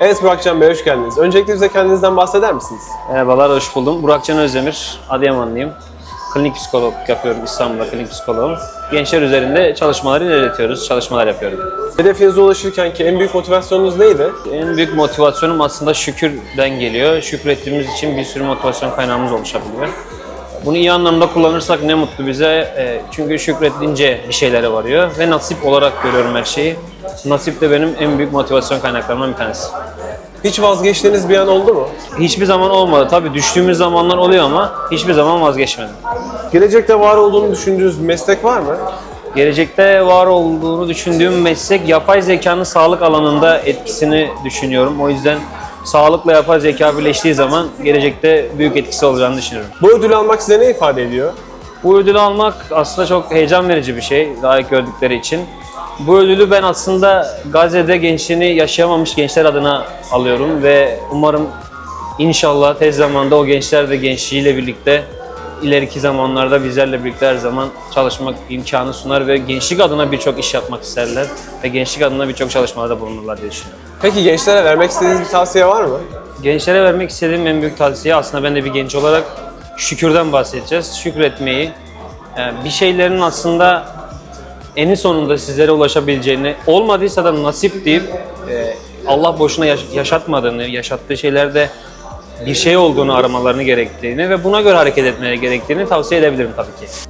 Evet Burakcan Bey hoş geldiniz. Öncelikle bize kendinizden bahseder misiniz? Merhabalar, hoş buldum. Burakcan Özdemir, Adıyamanlıyım. Klinik psikolog yapıyorum İstanbul'da klinik psikoloğum. Gençler üzerinde çalışmaları ilerletiyoruz, çalışmalar yapıyorum. Hedefinize ulaşırken ki en büyük motivasyonunuz neydi? En büyük motivasyonum aslında şükürden geliyor. Şükrettiğimiz için bir sürü motivasyon kaynağımız oluşabiliyor. Bunu iyi anlamda kullanırsak ne mutlu bize. E, Çünkü şükredince bir şeylere varıyor ve nasip olarak görüyorum her şeyi. Nasip de benim en büyük motivasyon kaynaklarımdan bir tanesi. Hiç vazgeçtiğiniz bir an oldu mu? Hiçbir zaman olmadı. Tabii düştüğümüz zamanlar oluyor ama hiçbir zaman vazgeçmedim. Gelecekte var olduğunu düşündüğünüz bir meslek var mı? Gelecekte var olduğunu düşündüğüm meslek yapay zekanın sağlık alanında etkisini düşünüyorum. O yüzden sağlıkla yapay zeka birleştiği zaman gelecekte büyük etkisi olacağını düşünüyorum. Bu ödülü almak size ne ifade ediyor? Bu ödülü almak aslında çok heyecan verici bir şey layık gördükleri için. Bu ödülü ben aslında Gazze'de gençliğini yaşayamamış gençler adına alıyorum ve umarım inşallah tez zamanda o gençler de gençliğiyle birlikte ileriki zamanlarda bizlerle birlikte her zaman çalışmak imkanı sunar ve gençlik adına birçok iş yapmak isterler ve gençlik adına birçok çalışmalarda bulunurlar diye düşünüyorum. Peki gençlere vermek istediğiniz bir tavsiye var mı? Gençlere vermek istediğim en büyük tavsiye aslında ben de bir genç olarak şükürden bahsedeceğiz. Şükretmeyi, yani bir şeylerin aslında eni sonunda sizlere ulaşabileceğini, olmadıysa da nasip deyip e, Allah boşuna yaş- yaşatmadığını, yaşattığı şeylerde bir şey olduğunu aramalarını gerektiğini ve buna göre hareket etmeleri gerektiğini tavsiye edebilirim tabii ki.